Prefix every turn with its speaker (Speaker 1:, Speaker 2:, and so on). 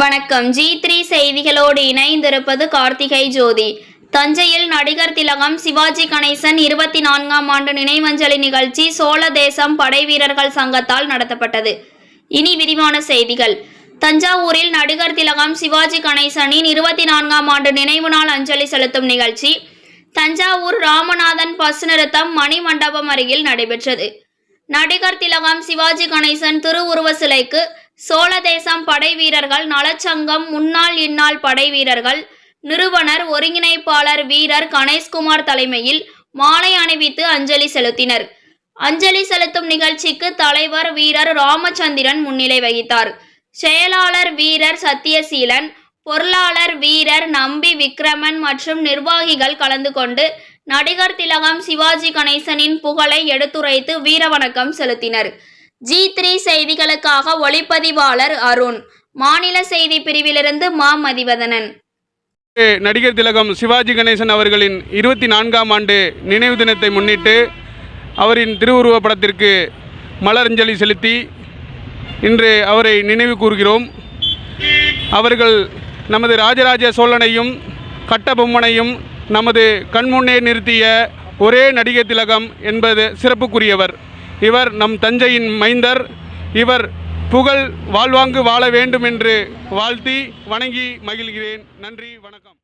Speaker 1: வணக்கம். G three செய்திகளோடு இணைந்திருப்பது கார்த்திகை ஜோதி. தஞ்சையில் நடிகர் திலகம் சிவாஜி கணேசன் இருபத்தி நான்காம் ஆண்டு நினைவஞ்சலி நிகழ்ச்சி சோழ தேசம் படை வீரர்கள் சங்கத்தால் நடத்தப்பட்டது. இனி விரிவான செய்திகள். தஞ்சாவூரில் நடிகர் திலகம் சிவாஜி கணேசனின் இருபத்தி நான்காம் ஆண்டு நினைவு நாள் அஞ்சலி செலுத்தும் நிகழ்ச்சி தஞ்சாவூர் ராமநாதன் பஸ் நிறுத்தம் மணிமண்டபம் அருகில் நடைபெற்றது. நடிகர் திலகம் சிவாஜி கணேசன் திருவுருவ சிலைக்கு சோழ தேசம் படை வீரர்கள் நலச்சங்கம் முன்னாள் இந்நாள் படை வீரர்கள் நிறுவனர் ஒருங்கிணைப்பாளர் வீரர் கணேஷ்குமார் தலைமையில் மாலை அணிவித்து அஞ்சலி செலுத்தினர். அஞ்சலி செலுத்தும் நிகழ்ச்சிக்கு தலைவர் வீரர் ராமச்சந்திரன் முன்னிலை வகித்தார். செயலாளர் வீரர் சத்தியசீலன் பொருளாளர் வீரர் நம்பி விக்ரமன் மற்றும் நிர்வாகிகள் கலந்து கொண்டு நடிகர் திலகம் சிவாஜி கணேசனின் புகழை எடுத்துரைத்து வீரவணக்கம் செலுத்தினர். ஜி த்ரீ செய்திகளுக்காக ஒளிப்பதிவாளர் அருண். மாநில செய்தி பிரிவிலிருந்து மா. மதிவதனன்.
Speaker 2: நடிகர் திலகம் சிவாஜி கணேசன் அவர்களின் இருபத்தி நான்காம் ஆண்டு நினைவு தினத்தை முன்னிட்டு அவரின் திருவுருவ படத்திற்கு மலரஞ்சலி செலுத்தி இன்று அவரை நினைவு கூறுகிறோம் அவர்கள் நமது ராஜராஜ சோழனையும் கட்டபொம்மனையும் நமது கண்முன்னே நிறுத்திய ஒரே நடிகர் திலகம் என்பது சிறப்புக்குரியவர். இவர் நம் தஞ்சையின் மைந்தர். இவர் புகழ் வாழ்வாங்கு வாழ வேண்டும் என்று வாழ்த்தி வணங்கி மகிழ்கிறேன். நன்றி வணக்கம்.